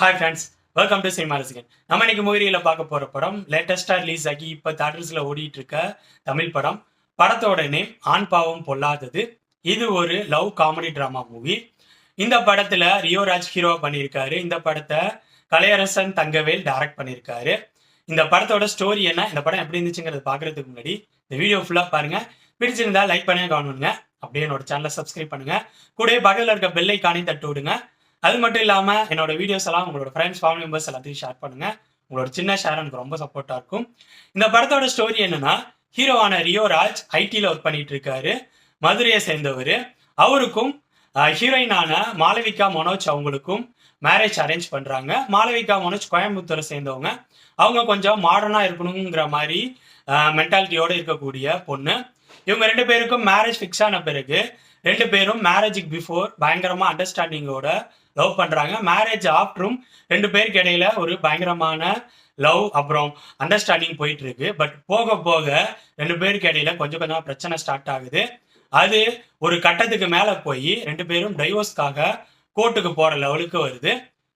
Hi friends welcome to cinema Rasigan நம்ம இன்னைக்கு மூவியில் பார்க்க போகிற படம் லேட்டஸ்டாக ரிலீஸ் ஆகி இப்போ தேட்டர்ஸில் ஓடிட்டு இருக்க தமிழ் படம். படத்தோட நேம் ஆண் பாவம் பொல்லாதது. இது ஒரு லவ் காமெடி ட்ராமா மூவி இந்த படத்தில் ரியோராஜ் ஹீரோ பண்ணியிருக்காரு. இந்த படத்தை கலையரசன் தங்கவேல் டைரக்ட் பண்ணியிருக்காரு. இந்த படத்தோட ஸ்டோரி என்ன இந்த படம் எப்படி இருந்துச்சுங்கிறத பார்க்கறதுக்கு முன்னாடி இந்த வீடியோ ஃபுல்லாக பாருங்கள் பிடிச்சிருந்தா லைக் பண்ணி காணுங்க அப்படியே என்னோட சேனலை சப்ஸ்கிரைப் பண்ணுங்கள் கூடவே பக்கத்தில் இருக்க பெல் ஐக்கானையும் தட்டு விடுங்க. அது மட்டும் இல்லாமல் என்னோட வீடியோஸ் எல்லாம் உங்களோட ஃப்ரெண்ட்ஸ் ஃபேமிலி மெம்பர்ஸ் எல்லாத்தையும் ஷேர் பண்ணுங்க. உங்களோட சின்ன ஷேர் எனக்கு ரொம்ப சப்போர்ட்டா இருக்கும். இந்த படத்தோட ஸ்டோரி என்னன்னா ஹீரோவான ரியோ ராஜ் ஐடியில் ஒர்க் பண்ணிட்டு இருக்காரு. மதுரையை சேர்ந்தவர். அவருக்கும் ஹீரோயினான மாளவிகா மனோஜ் அவங்களுக்கும் மேரேஜ் அரேஞ்ச் பண்றாங்க. மாளவிகா மனோஜ் கோயம்புத்தூரை சேர்ந்தவங்க. அவங்க கொஞ்சம் மாடர்னா இருக்கணுங்கிற மாதிரி மென்டாலிட்டியோடு இருக்கக்கூடிய பொண்ணு. இவங்க ரெண்டு பேருக்கும் மேரேஜ் ஃபிக்ஸ் ஆன பிறகு ரெண்டு பேரும் மேரேஜுக்கு பிஃபோர் பயங்கரமா அண்டர்ஸ்டாண்டிங்கோட லவ் பண்ணுறாங்க மேரேஜ் ஆஃப்டரும் ரெண்டு பேருக்கு இடையில ஒரு பயங்கரமான லவ் அப்புறம் அண்டர்ஸ்டாண்டிங் போயிட்டு இருக்கு பட் போக போக ரெண்டு பேருக்கு இடையில கொஞ்சம் கொஞ்சமாக பிரச்சனை ஸ்டார்ட் ஆகுது. அது ஒரு கட்டத்துக்கு மேலே போய் ரெண்டு பேரும் டைவோர்ஸ்க்காக கோர்ட்டுக்கு போகிற லெவலுக்கு வருது.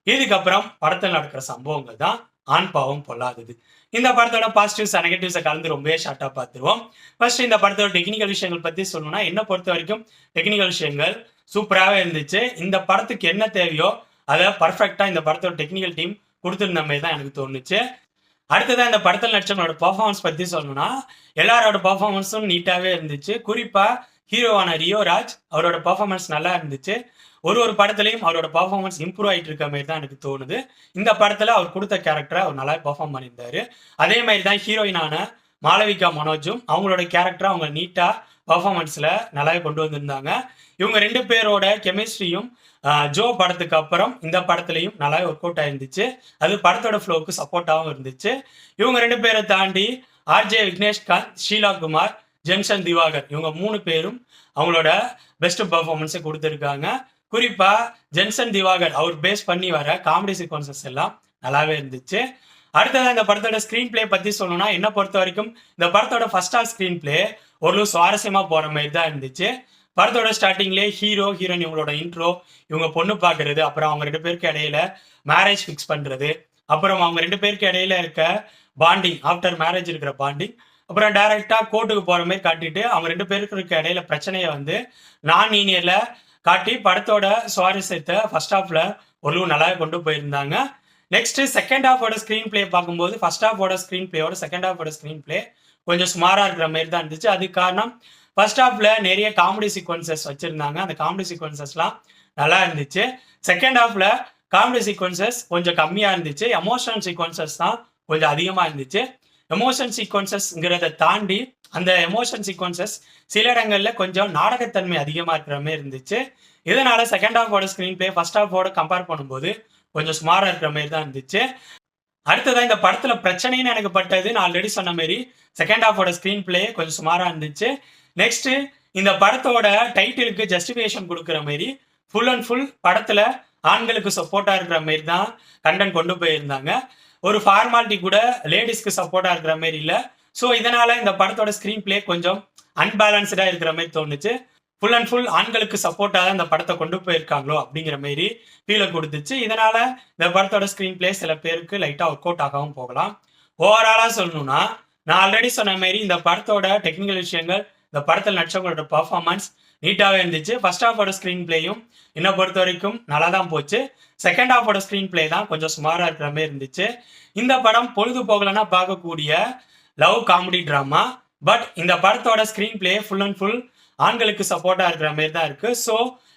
இதுக்கப்புறம் படத்தில் நடக்கிற சம்பவங்கள் தான் ஆண் பாவம் பொல்லாதது. இந்த படத்தோட பாசிட்டிவ்ஸ் நெகட்டிவ்ஸை கலந்து ரொம்பவே ஷார்ட்டாக பார்த்துருவோம். ஃபர்ஸ்ட் இந்த படத்தோட டெக்னிக்கல் விஷயங்கள் பற்றி சொல்லணும்னா என்ன பொறுத்த வரைக்கும் டெக்னிக்கல் விஷயங்கள் சூப்பராகவே இருந்துச்சு. இந்த படத்துக்கு என்ன தேவையோ அதை பர்ஃபெக்டாக இந்த படத்தோட டெக்னிக்கல் டீம் கொடுத்துருந்த மாதிரி தான் எனக்கு தோணுச்சு. அடுத்ததான் இந்த படத்தில் நடிச்சவங்களோட பர்ஃபார்மன்ஸ் பற்றி சொல்லணும்னா எல்லாரோட பர்ஃபார்மன்ஸும் நீட்டாகவே இருந்துச்சு. குறிப்பாக ஹீரோவான ரியோராஜ் அவரோட பர்ஃபார்மன்ஸ் நல்லா இருந்துச்சு. ஒரு ஒரு படத்துலையும் அவரோட பர்ஃபார்மன்ஸ் இம்ப்ரூவ் ஆகிட்டு இருக்க மாதிரி தான் எனக்கு தோணுது. இந்த படத்தில் அவர் கொடுத்த கேரக்டரை அவர் நல்லா பர்ஃபார்ம் பண்ணியிருந்தாரு. அதே மாதிரி தான் ஹீரோயினான மாளவிகா மனோஜும் அவங்களோட கேரக்டரை அவங்க நீட்டாக பர்ஃபார்மன்ஸில் நல்லாவே கொண்டு வந்திருந்தாங்க. இவங்க ரெண்டு பேரோட கெமிஸ்ட்ரியும் ஜோ படத்துக்கு அப்புறம் இந்த படத்துலையும் நல்லாவே ஒர்க் அவுட் ஆயிருந்துச்சு. அது படத்தோட ஃப்ளோவுக்கு சப்போர்ட்டாகவும் இருந்துச்சு. இவங்க ரெண்டு பேரை தாண்டி ஆர்ஜே விக்னேஷ்காந்த் ஷீலா குமார் ஜென்சன் திவாகர் இவங்க மூணு பேரும் அவங்களோட பெஸ்ட் பர்ஃபார்மன்ஸை கொடுத்துருக்காங்க. குறிப்பாக ஜென்சன் திவாகர் அவர் பேஸ் பண்ணி வர காமெடி சீக்வன்சஸ் எல்லாம் நல்லாவே இருந்துச்சு. அடுத்தது இந்த படத்தோட ஸ்க்ரீன் பிளே பத்தி சொல்லணும்னா என்ன பொறுத்த வரைக்கும் இந்த படத்தோட ஃபர்ஸ்ட் ஆஃப் ஸ்க்ரீன் பிளே ஒரு சுவாரஸ்யமா போற மாதிரி தான் இருந்துச்சு. படத்தோட ஸ்டார்டிங்லேயே ஹீரோ ஹீரோயின் இவங்களோட இன்ட்ரோ இவங்க பொண்ணு பார்க்கறது அப்புறம் அவங்க ரெண்டு பேருக்கு இடையில மேரேஜ் ஃபிக்ஸ் பண்றது அப்புறம் அவங்க ரெண்டு பேருக்கு இடையில இருக்க பாண்டிங் ஆஃப்டர் மேரேஜ் இருக்கிற பாண்டிங் அப்புறம் டைரக்டா கோர்ட்டுக்கு போற மாதிரி காட்டிட்டு அவங்க ரெண்டு பேருக்கு இருக்க இடையில பிரச்சனையை வந்து நான் லீனியர்ல காட்டி படத்தோட சுவாரஸ்யத்தை ஃபர்ஸ்ட் ஹாஃப்ல ஒரு நல்லாவே கொண்டு போயிருந்தாங்க. நெக்ஸ்ட் செகண்ட் ஹாஃபோட ஸ்க்ரீன் பிளே பார்க்கும்போது ஃபர்ஸ்ட் ஹாஃபோட ஸ்க்ரீன் பிளேயோட செகண்ட் ஹாஃபோட ஸ்க்ரீன் பிளே கொஞ்சம் சுமாராக இருக்கிற மாதிரி தான் இருந்துச்சு. அதுக்கு காரணம் ஃபர்ஸ்ட் ஹாஃப்ல நிறைய காமெடி சீக்வன்சஸ் வச்சிருந்தாங்க. அந்த காமெடி சீக்வன்சஸ்லாம் நல்லா இருந்துச்சு. செகண்ட் ஹாஃப்ல காமெடி சீக்வன்சஸ் கொஞ்சம் கம்மியாக இருந்துச்சு. எமோஷனல் சீக்வன்சஸ் தான் கொஞ்சம் அதிகமாக இருந்துச்சு. எமோஷன் சீக்வன்சஸ்ங்கிறத தாண்டி அந்த எமோஷன் சீக்வன்சஸ் சில இடங்கள்ல கொஞ்சம் நாடகத்தன்மை அதிகமாக இருக்கிற மாதிரி இருந்துச்சு. இதனால செகண்ட் ஹாஃபோட ஸ்க்ரீன் பிளே ஃபர்ஸ்ட் ஹாஃபோட கம்பேர் பண்ணும்போது கொஞ்சம் சுமாராக இருக்கிற மாதிரி தான் இருந்துச்சு. அடுத்ததான் இந்த படத்துல பிரச்சனைன்னு எனக்கு பட்டது நான் ஆல்ரெடி சொன்ன மாதிரி செகண்ட் ஹாஃபோட ஸ்க்ரீன் பிளே கொஞ்சம் சுமாராக இருந்துச்சு. நெக்ஸ்ட் இந்த படத்தோட டைட்டிலுக்கு ஜஸ்டிஃபிகேஷன் கொடுக்குற மாதிரி ஃபுல் அண்ட் ஃபுல் படத்துல ஆண்களுக்கு சப்போர்ட்டா இருக்கிற மாதிரி தான் கண்டென்ட் கொண்டு போயிருந்தாங்க. ஒரு ஃபார்மாலிட்டி கூட லேடிஸ்க்கு சப்போர்ட்டா இருக்கிற மாதிரி இல்லை. ஸோ இதனால இந்த படத்தோட ஸ்க்ரீன் பிளே கொஞ்சம் அன்பேலன்ஸ்டா இருக்கிற மாதிரி தோணுச்சு. ஃபுல் அண்ட் ஃபுல் ஆண்களுக்கு சப்போர்ட்டாக தான் இந்த படத்தை கொண்டு போயிருக்காங்களோ அப்படிங்கிற மாதிரி ஃபீலை கொடுத்துச்சு. இதனால இந்த படத்தோட ஸ்க்ரீன் பிளே சில பேருக்கு லைட்டாக ஒர்க் அவுட் ஆகவும் போகலாம். ஓவராலாக சொல்லணும்னா நான் ஆல்ரெடி சொன்ன மாதிரி இந்த படத்தோட டெக்னிக்கல் விஷயங்கள் இந்த படத்தில் நடிச்சவங்களோட பர்ஃபார்மன்ஸ் நீட்டாகவே இருந்துச்சு. ஃபர்ஸ்ட் ஹாஃபோட ஸ்க்ரீன் பிளேயும் என்னை பொறுத்த வரைக்கும் நல்லா தான் போச்சு. செகண்ட் ஹாஃபோட ஸ்க்ரீன் பிளே தான் கொஞ்சம் சுமாராக இருக்கிற மாதிரி இருந்துச்சு. இந்த படம் பொழுது போகலன்னா பார்க்கக்கூடிய லவ் காமெடி ட்ராமா பட் இந்த படத்தோட screen play full and full ஆண்களுக்கு சப்போர்ட்டா இருக்கிற மாதிரி தான் இருக்கு. ஸோ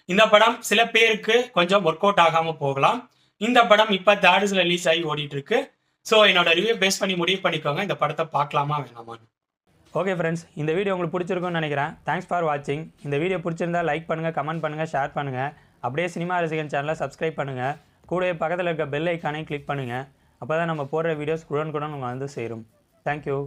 இந்த படம் சில பேருக்கு கொஞ்சம் ஒர்க் அவுட் ஆகாமல் போகலாம். இந்த படம் இப்போ தேர்ட்ஸ்ல ரிலீஸ் ஆகி ஓடிட்டு இருக்கு ஸோ என்னோட ரிவ்யூ பேஸ் பண்ணி முடிவு பண்ணிக்கோங்க. இந்த படத்தை பார்க்கலாமா வேணாமான்னு. ஓகே ஃப்ரெண்ட்ஸ் இந்த வீடியோ உங்களுக்கு பிடிச்சிருக்கும்னு நினைக்கிறேன். தேங்க்ஸ் ஃபார் வாட்சிங் இந்த வீடியோ பிடிச்சிருந்தா லைக் பண்ணுங்கள் கமெண்ட் பண்ணுங்கள் ஷேர் பண்ணுங்கள் அப்படியே சினிமா ரசிகன் சேனலை சப்ஸ்கிரைப் பண்ணுங்கள் கூடவே பக்கத்தில் இருக்க பெல் ஐக்கானையும் கிளிக் பண்ணுங்கள் அப்போ தான் நம்ம போடுற வீடியோஸ் குடன் குடன் உங்களை வந்து சேரும். தேங்க்யூ